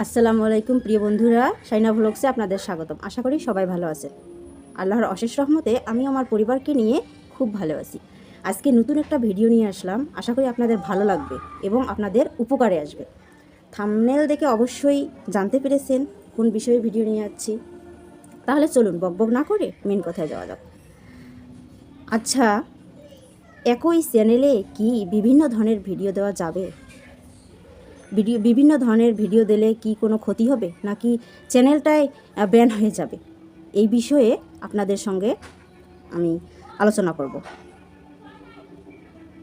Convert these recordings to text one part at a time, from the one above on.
আসসালামু আলাইকুম, প্রিয় বন্ধুরা। সাইনা ভ্লগসে আপনাদের স্বাগতম। আশা করি সবাই ভালো আছেন। আল্লাহর অশেষ রহমতে আমি আমার পরিবারকে নিয়ে খুব ভালো আছি। আজকে নতুন একটা ভিডিও নিয়ে আসলাম। আশা করি আপনাদের ভালো লাগবে এবং আপনাদের উপকারে আসবে। থামনেল দেখে অবশ্যই জানতে পেরেছেন কোন বিষয়ে ভিডিও নিয়ে যাচ্ছি তাহলে চলুন বকবক না করে মেন কথায় যাওয়া যাক। আচ্ছা একই চ্যানেলে কি বিভিন্ন ধরনের ভিডিও দেওয়া যাবে? ভিডিও, বিভিন্ন ধরনের ভিডিও দিলে কি কোনো ক্ষতি হবে? নাকি চ্যানেলটাই ব্যান হয়ে যাবে? এই বিষয়ে আপনাদের সঙ্গে আমি আলোচনা করব।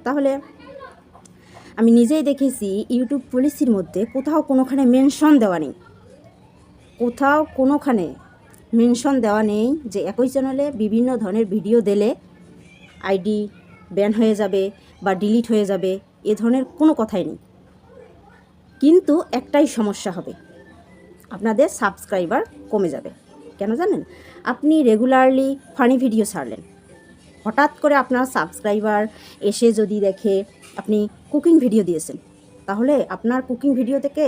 তাহলে, আমি নিজেই দেখেছি, ইউটিউব পলিসির মধ্যে কোথাও কোনোখানে মেনশন দেওয়া নেই। কোথাও কোনোখানে মেনশন দেওয়া নেই যে একই চ্যানেলে বিভিন্ন ধরনের ভিডিও দিলে আইডি ব্যান হয়ে যাবে বা ডিলিট হয়ে যাবে, এ ধরনের কোনো কথাই নেই। কিন্তু একটাই সমস্যা হবে। আপনাদের সাবস্ক্রাইবার কমে যাবে। কেন জানেন? আপনি রেগুলারলি ফানি ভিডিও ছাড়লেন। হঠাৎ করে আপনার সাবস্ক্রাইবার এসে যদি দেখে আপনি কুকিং ভিডিও দিয়েছেন, তাহলে আপনার কুকিং ভিডিও থেকে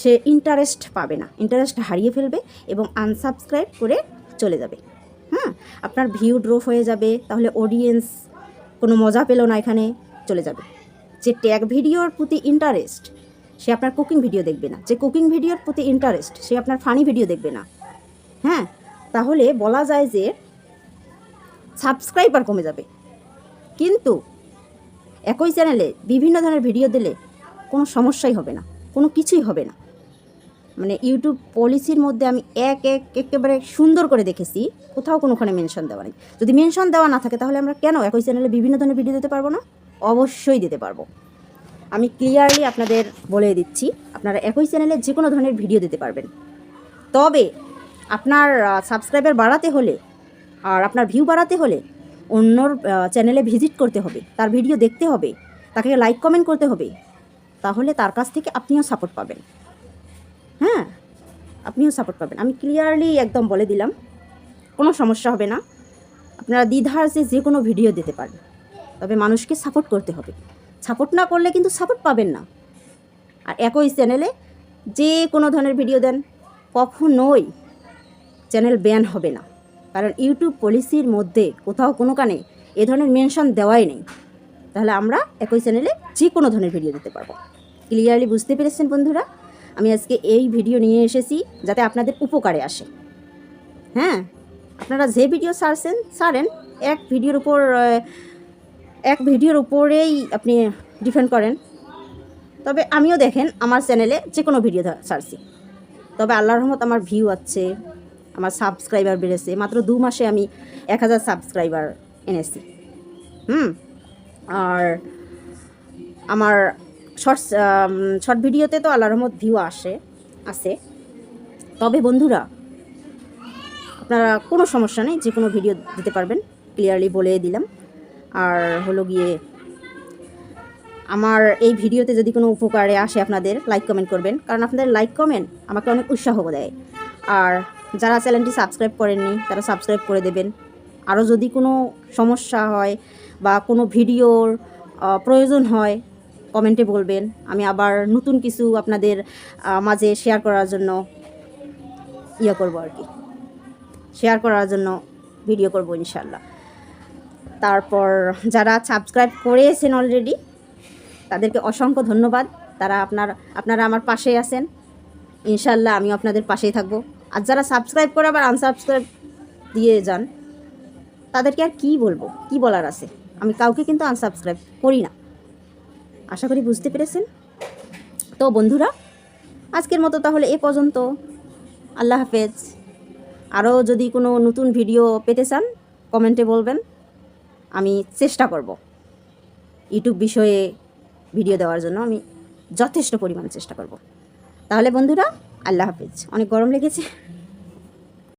সে ইন্টারেস্ট পাবে না। ইন্টারেস্ট হারিয়ে ফেলবে এবং আনসাবস্ক্রাইব করে চলে যাবে। হ্যাঁ আপনার ভিউ ড্রপ হয়ে যাবে, তাহলে অডিয়েন্স কোনো মজা পেল না এখানে, চলে যাবে। যে ট্যাগ ভিডিওর প্রতি ইন্টারেস্ট সে আপনার কুকিং ভিডিও দেখবে না। যে কুকিং ভিডিওর প্রতি ইন্টারেস্ট সে আপনার ফানি ভিডিও দেখবে না। হ্যাঁ? তাহলে বলা যায় যে সাবস্ক্রাইবার কমে যাবে। কিন্তু একই চ্যানেলে বিভিন্ন ধরনের ভিডিও দিলে কোনো সমস্যাই হবে না, কোনো কিছুই হবে না। মানে ইউটিউব পলিসির মধ্যে আমি এক এক, একেবারে সুন্দর করে দেখেছি, কোথাও কোনোখানে মেনশন দেওয়া নেই। যদি মেনশন দেওয়া না থাকে, তাহলে আমরা কেন একই চ্যানেলে বিভিন্ন ধরনের ভিডিও দিতে পারব না? অবশ্যই দিতে পারব। আমি ক্লিয়ারলি আপনাদের বলে দিচ্ছি, আপনারা একই চ্যানেলে যে কোনো ধরনের ভিডিও দিতে পারবেন। তবে আপনার সাবস্ক্রাইবার বাড়াতে হলে আর আপনার ভিউ বাড়াতে হলে অন্যর চ্যানেলে ভিজিট করতে হবে, তার ভিডিও দেখতে হবে, তাকে লাইক কমেন্ট করতে হবে, তাহলে তার কাছ থেকে আপনিও সাপোর্ট পাবেন। হ্যাঁ আপনিও সাপোর্ট পাবেন। আমি ক্লিয়ারলি একদম বলে দিলাম, কোনো সমস্যা হবে না। আপনারা দ্বিধার যে যে কোনো ভিডিও দিতে পারেন। তবে মানুষকে সাপোর্ট করতে হবে। সাপোর্ট না করলে কিন্তু সাপোর্ট পাবেন না। আর একই চ্যানেলে যে কোনো ধরনের ভিডিও দেন, কখনোই চ্যানেল ব্যান হবে না। কারণ ইউটিউব পলিসির মধ্যে কোথাও কোনো কানে এ ধরনের মেনশন দেওয়াই নেই। তাহলে আমরা একই চ্যানেলে যে কোনো ধরনের ভিডিও দিতে পারব। ক্লিয়ারলি বুঝতে পেরেছেন বন্ধুরা? আমি আজকে এই ভিডিও নিয়ে এসেছি যাতে আপনাদের উপকারে আসে। হ্যাঁ আপনারা যে ভিডিও ছাড়ছেন সারেন, এক ভিডিওর উপর এক ভিডিওর উপরেই আপনি ডিপেন্ড করেন। তবে আমিও দেখেন, আমার চ্যানেলে যে কোনো ভিডিও ছাড়ছি তবে আল্লাহর রহমত আমার ভিউ আছে, আমার সাবস্ক্রাইবার বেড়েছে। মাত্র দু মাসে আমি এক হাজার সাবস্ক্রাইবার এনেছি। হুম? আর আমার শর্টস শর্ট ভিডিওতে তো আল্লাহর রহমত ভিউ আসে, আছে। তবে বন্ধুরা, আপনারা কোনো সমস্যা নেই যে কোনো ভিডিও দিতে পারবেন। ক্লিয়ারলি বলে দিলাম। আর হলো গিয়ে আমার এই ভিডিওতে যদি কোনো উপকারে আসে আপনাদের লাইক কমেন্ট করবেন। কারণ আপনাদের লাইক কমেন্ট আমাকে অনেক উৎসাহ দেয়। আর যারা চ্যানেলটি সাবস্ক্রাইব করেননি, তারা সাবস্ক্রাইব করে দেবেন। আরও যদি কোনো সমস্যা হয় বা কোনো ভিডিওর প্রয়োজন হয় কমেন্টে বলবেন। আমি আবার নতুন কিছু আপনাদের মাঝে শেয়ার করার জন্য ইয়ে করব আর কি। শেয়ার করার জন্য ভিডিও করব ইনশাল্লাহ তারপর যারা সাবস্ক্রাইব করেছেন অলরেডি তাদেরকে অসংখ্য ধন্যবাদ। তারা আপনার, আপনারা আমার পাশে আছেন। ইনশাল্লাহ আমি আপনাদের পাশেই থাকব। আর যারা সাবস্ক্রাইব করে আবার আনসাবস্ক্রাইব দিয়ে যান, তাদেরকে আর কি বলব? কি বলার আছে? আমি কাউকে কিন্তু আনসাবস্ক্রাইব করি না। আশা করি বুঝতে পেরেছেন? তো বন্ধুরা, আজকের মতো তাহলে এ পর্যন্ত। আল্লাহ হাফেজ। আরও যদি কোনো নতুন ভিডিও পেতে চান কমেন্টে বলবেন। আমি চেষ্টা করব। ইউটিউব বিষয়ে ভিডিও দেওয়ার জন্য আমি যথেষ্ট পরিমাণ চেষ্টা করব। তাহলে বন্ধুরা, আল্লাহ হাফিজ। অনেক গরম লেগেছে।